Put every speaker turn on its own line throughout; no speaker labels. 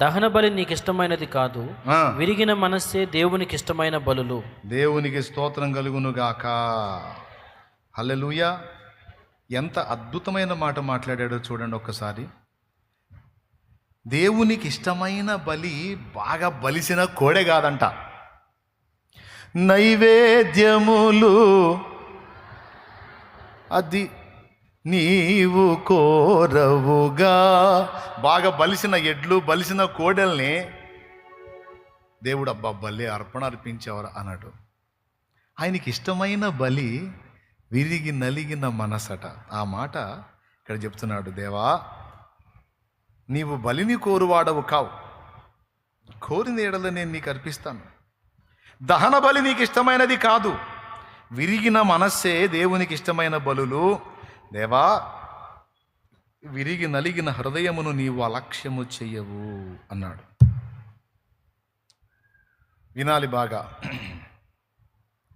దహన బలి నీకు ఇష్టమైనది కాదు విరిగిన మనస్సే దేవునికి ఇష్టమైన బలులు.
దేవునికి స్తోత్రం కలుగును గాక హల్లెలూయా. ఎంత అద్భుతమైన మాట మాట్లాడాడో చూడండి ఒక్కసారి. దేవునికి ఇష్టమైన బలి బాగా బలిసిన కోడె కాదంట. నైవేద్యములు అది నీవు కోరవుగా. బాగా బలిసిన ఎడ్లు బలిసిన కోడల్ని దేవుడు అబ్బా బలి అర్పణ అర్పించేవారు అన్నాడు. ఆయనకి ఇష్టమైన బలి విరిగి నలిగిన మనసట. ఆ మాట ఇక్కడ చెప్తున్నాడు దేవా నీవు బలిని కోరువాడవు కావు. కోరిన ఏడలో నేను నీకు అర్పిస్తాను. దహన బలి నీకు ఇష్టమైనది కాదు. విరిగిన మనస్సే దేవునికి ఇష్టమైన బలులు. దేవా విరిగి నలిగిన హృదయమును నీవు అలక్ష్యము చెయ్యవు అన్నాడు. వినాలి బాగా.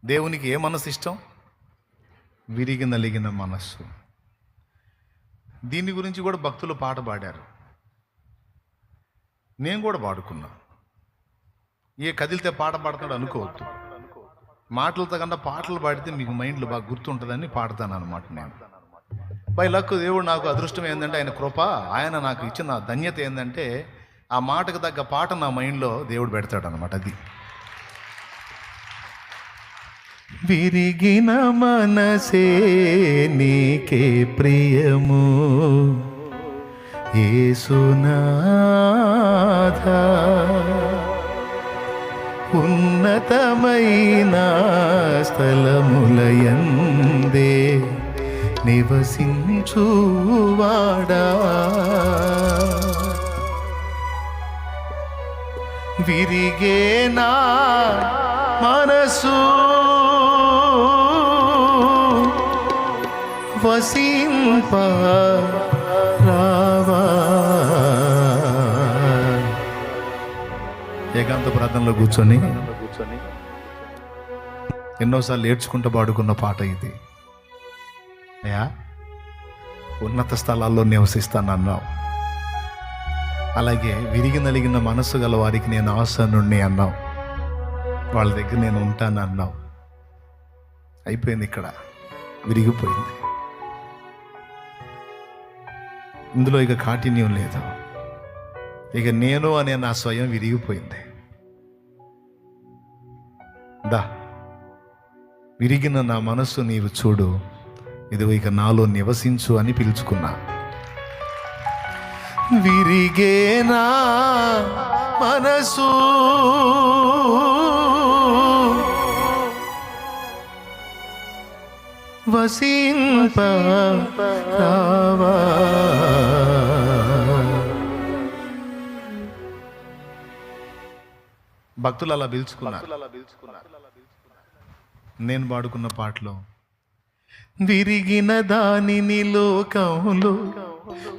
దేవునికి ఏ మనసు ఇష్టం విరిగి నలిగిన మనస్సు. దీని గురించి కూడా భక్తులు పాట పాడారు. నేను కూడా పాడుకున్నా. ఏ కదిలితే పాట పాడుతాడు అనుకోవద్దు. మాటలతో కన్నా పాటలు పాడితే మీకు మైండ్లో బాగా గుర్తుంటుందని పాడతాను అనమాట నేను. బై లక్ దేవుడు నాకు అదృష్టం ఏంటంటే ఆయన కృప ఆయన నాకు ఇచ్చిన ధన్యత ఏంటంటే ఆ మాటకు తగ్గ పాట నా మైండ్లో దేవుడు పెడతాడు అనమాట అది. విరిగిన మనసే నీకే ప్రియము. ఏసునాథ ఉన్నతమైన స్థలములయందే చూవాడా? విరిగే నా మనసు వసింప రావా ఏకాంత ప్రార్థనలో కూర్చొని కూర్చొని ఎన్నోసార్లు ఏడ్చుకుంటూ పాడుకున్న పాట ఇది. అయ్యా ఉన్నత స్థలాల్లో నివసిస్తానన్నావు. అలాగే విరిగి నలిగిన మనస్సు గల వారికి నేను ఆసనుణ్ణి అన్నావు. వాళ్ళ దగ్గర నేను ఉంటాను అన్నావు అయిపోయింది ఇక్కడ. విరిగిపోయింది. ఇందులో ఇక కాఠిన్యం లేదు. ఇక నేను అనే నా స్వయం విరిగిపోయింది. దా విరిగిన నా మనస్సు నీవు చూడు. ఇది ఇక నాలో నివసించు అని పిలుచుకున్నా. విరిగేనా మనసు? వసింప రావా? భక్తులు అలా పిలుచుకున్నారు. నేను పాడుకున్న పాటలో విరిగిన దానిని లోకంలో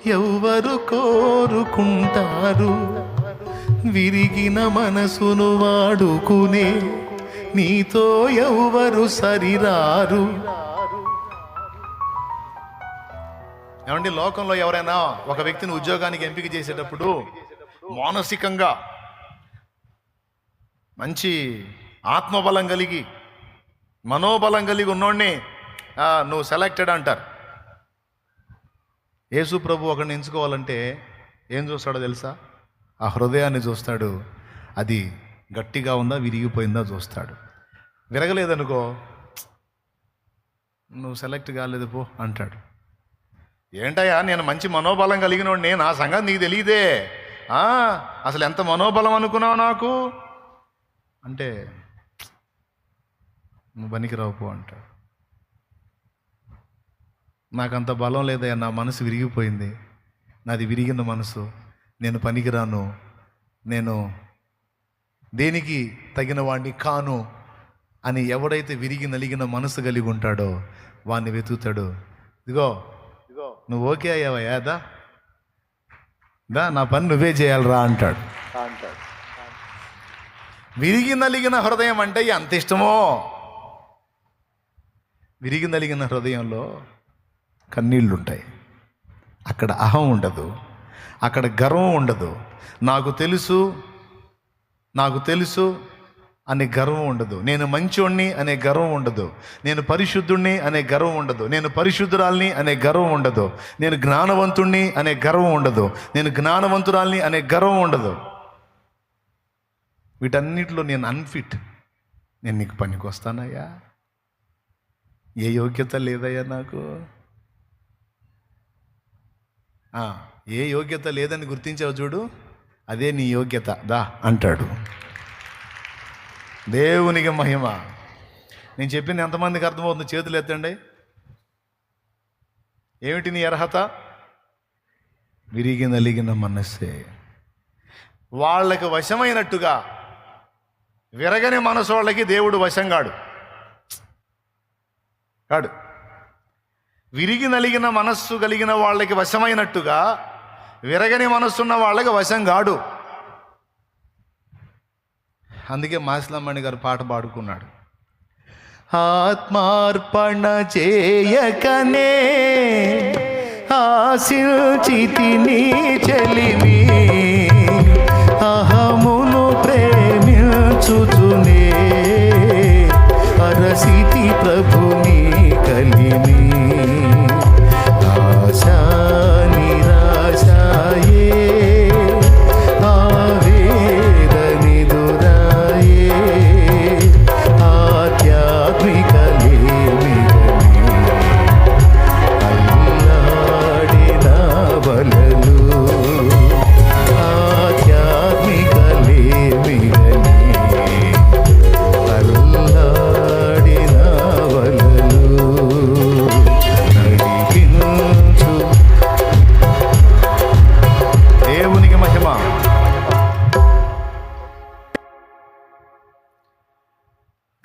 ఎవరు కోరుకుంటారు. విరిగిన మనసును వాడుకునే నీతో ఎవరు సరిరారు. ఏమండి లోకంలో ఎవరైనా ఒక వ్యక్తిని ఉద్యోగానికి ఎంపిక చేసేటప్పుడు మానసికంగా మంచి ఆత్మబలం కలిగి మనోబలం కలిగి ఉన్నోడిని నువ్వు సెలెక్టెడ్ అంటారు. యేసు ప్రభు ఒకరిని ఎంచుకోవాలంటే ఏం చూస్తాడో తెలుసా? ఆ హృదయాన్ని చూస్తాడు. అది గట్టిగా ఉందా విరిగిపోయిందా చూస్తాడు. విరగలేదనుకో నువ్వు సెలెక్ట్ కాలేదు పో అంటాడు. ఏంటయ్యా నేను మంచి మనోబలం కలిగినోడు నేను ఆ సంగతి నీకు తెలియదే అసలు ఎంత మనోబలం అనుకున్నావు నాకు? అంటే నువ్వు పనికిరావు పో అంటాడు. నాకంత బలం లేదయ్యా నా మనసు విరిగిపోయింది. నాది విరిగిన మనసు. నేను పనికిరాను. నేను దేనికి తగిన వాడిని కాను అని ఎవడైతే విరిగి నలిగిన మనసు కలిగి ఉంటాడో వాడిని వెతుకుతాడు. ఇదిగో ఇదిగో. నువ్వు ఓకే అయ్యావయ్యా దా. దా నా పని నువ్వే చేయాలిరా అంటాడు. అంటాడు. విరిగి నలిగిన హృదయం అంటే ఎంత ఇష్టమో. విరిగి నలిగిన హృదయంలో కన్నీళ్ళు ఉంటాయి అక్కడ అహం ఉండదు. అక్కడ గర్వం ఉండదు. నాకు తెలుసు నాకు తెలుసు అనే గర్వం ఉండదు. నేను మంచోణ్ణి అనే గర్వం ఉండదు. నేను పరిశుద్ధుణ్ణి అనే గర్వం ఉండదు. నేను పరిశుద్ధురాల్ని అనే గర్వం ఉండదు. నేను జ్ఞానవంతుణ్ణి అనే గర్వం ఉండదు. నేను జ్ఞానవంతురాల్ని అనే గర్వం ఉండదు. వీటన్నిటిలో నేను అన్ఫిట్ నేను నీకు పనికి వస్తానయ్యా. ఏ యోగ్యత లేదయ్యా నాకు. ఏ యోగ్యత లేదని గుర్తించావు చూడు? అదే నీ యోగ్యత. దా అంటాడు. దేవునికి మహిమ. నేను చెప్పింది ఎంతమందికి అర్థమవుతుంది? చేతులు ఎత్తండి. ఏమిటి నీ అర్హత? విరిగి నలిగిన మనస్సే. వాళ్ళకి వశమైనట్టుగా విరగని మనసు వాళ్ళకి దేవుడు వశంగాడు కాడు. విరిగి నలిగిన మనస్సు కలిగిన వాళ్ళకి వశమైనట్టుగా విరగని మనస్సున్న వాళ్ళకి వశం కాడు. అందుకే మాసిలమ్మణి గారు పాట పాడుకున్నాడు. ఆత్మార్పణ చేయకనే ఆశించితిని చెలిమి అహమును ప్రేమించుచునే అరసితి ప్రభు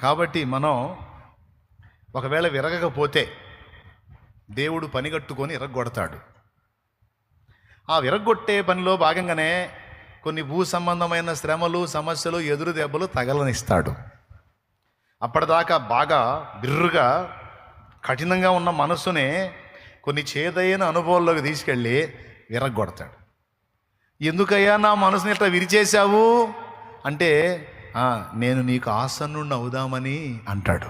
కాబట్టి మనం ఒకవేళ విరగకపోతే దేవుడు పనిగట్టుకొని ఇరగొడతాడు ఆ విరగొట్టే పనిలో భాగంగానే కొన్ని భూ సంబంధమైన శ్రమలు సమస్యలు ఎదురు దెబ్బలు తగలనిస్తాడు. అప్పటిదాకా బాగా బిర్రుగా కఠినంగా ఉన్న మనస్సునే కొన్ని చేదైన అనుభవాల్లోకి తీసుకెళ్ళి విరగొడతాడు ఎందుకయ్యా నా మనసుని ఇట్లా విరిచేశావు? అంటే నేను నీకు ఆసన్నుడిని అవుదామని అంటాడు.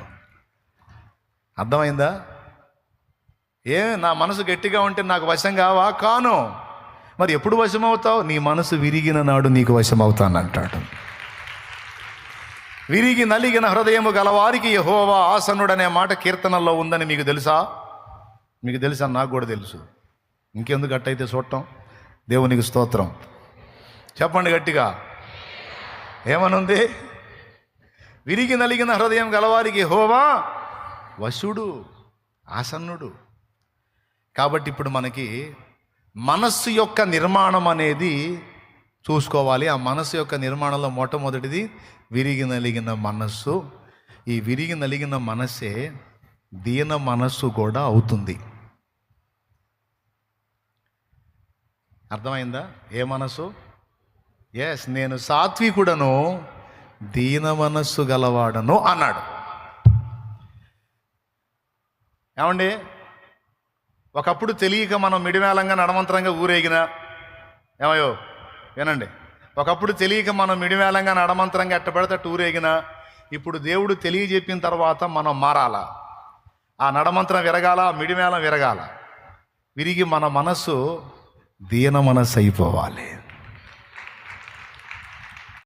అర్థమైందా? ఏ నా మనసు గట్టిగా ఉంటే నాకు వశం కావా? కాను. మరి ఎప్పుడు వశమవుతావు? నీ మనసు విరిగిన నాడు నీకు వశమవుతాను అంటాడు. విరిగి నలిగిన హృదయము గలవారికి యహోవా ఆసనుడు అనే మాట కీర్తనల్లో ఉందని మీకు తెలుసా? మీకు తెలుసా? నాకు కూడా తెలుసు. ఇంకెందుకు అట్టయితే చూడటం? దేవునికి స్తోత్రం. చెప్పండి గట్టిగా. ఏమనుంది? విరిగి నలిగిన హృదయం గలవారికి హోవా వశుడు ఆసన్నుడు. కాబట్టి ఇప్పుడు మనకి మనస్సు యొక్క నిర్మాణం అనేది చూసుకోవాలి. ఆ మనస్సు యొక్క నిర్మాణంలో మొట్టమొదటిది విరిగి నలిగిన మనస్సు. ఈ విరిగి నలిగిన మనస్సే దీన మనస్సు కూడా అవుతుంది. అర్థమైందా? ఏ మనస్సు? ఎస్ నేను సాత్వికుడను దీన మనస్సు గలవాడను అన్నాడు. ఏమండి? ఒకప్పుడు తెలియక మనం మిడిమేళంగా నడమంతరంగా ఊరేగిన ఏమయ్యో? వినండి. ఒకప్పుడు తెలియక మనం మిడిమేళంగా నడమంతరంగా ఎట్టబడితే ఊరేగినా ఊరేగిన ఇప్పుడు దేవుడు తెలియజెప్పిన తర్వాత మనం మారాలా. ఆ నడమంత్రం విరగాల మిడిమేళం విరగాల. విరిగి మన మనస్సు దీన మనస్సు అయిపోవాలి.